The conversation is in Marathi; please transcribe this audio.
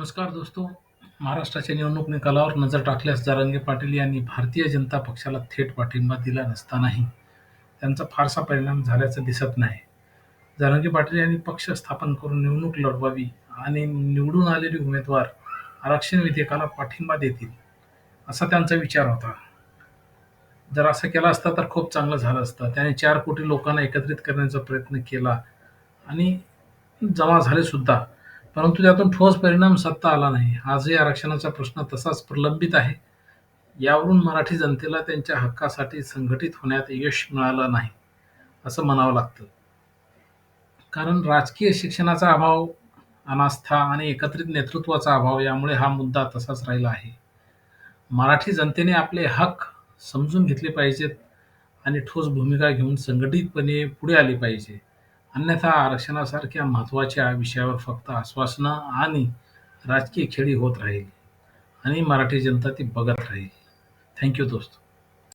नमस्कार दोस्तों महाराष्ट्राच्या निवडणूक निकालावर नजर टाकल्यास जरांगे पाटील यांनी भारतीय जनता पक्षाला थेट पाठिंबा दिला नसतानाही त्यांचा फारसा परिणाम झाल्याचं दिसत नाही. जरांगे पाटील यांनी पक्ष स्थापन करून निवडणूक लढवावी आणि निवडून आलेले उमेदवार आरक्षण विधेयकाला पाठिंबा देतील असा त्यांचा विचार होता. जर असं केला असता तर खूप चांगलं झालं असतं. त्याने चार कोटी लोकांना एकत्रित करण्याचा प्रयत्न केला आणि जमा झाले सुद्धा. परंतु त्यातून ठोस परिणाम सत्ता आला नाही. आजही आरक्षणाचा प्रश्न तसाच प्रलंबित आहे. यावरून मराठी जनतेला त्यांच्या हक्कासाठी संघटित होण्यात यश मिळालं नाही असं म्हणावं लागतं. कारण राजकीय शिक्षणाचा अभाव अनास्था आणि एकत्रित नेतृत्वाचा अभाव यामुळे हा मुद्दा तसाच राहिला आहे. मराठी जनतेने आपले हक समजून घेतले पाहिजेत आणि ठोस भूमिका घेऊन संघटितपणे पुढे आली पाहिजे. अन्यथा आरक्षणासारख्या महत्त्वाच्या विषयावर फक्त आश्वासनं आणि राजकीय खेळी होत राहील आणि मराठी जनता ती बघत राहील. थँक्यू दोस्त.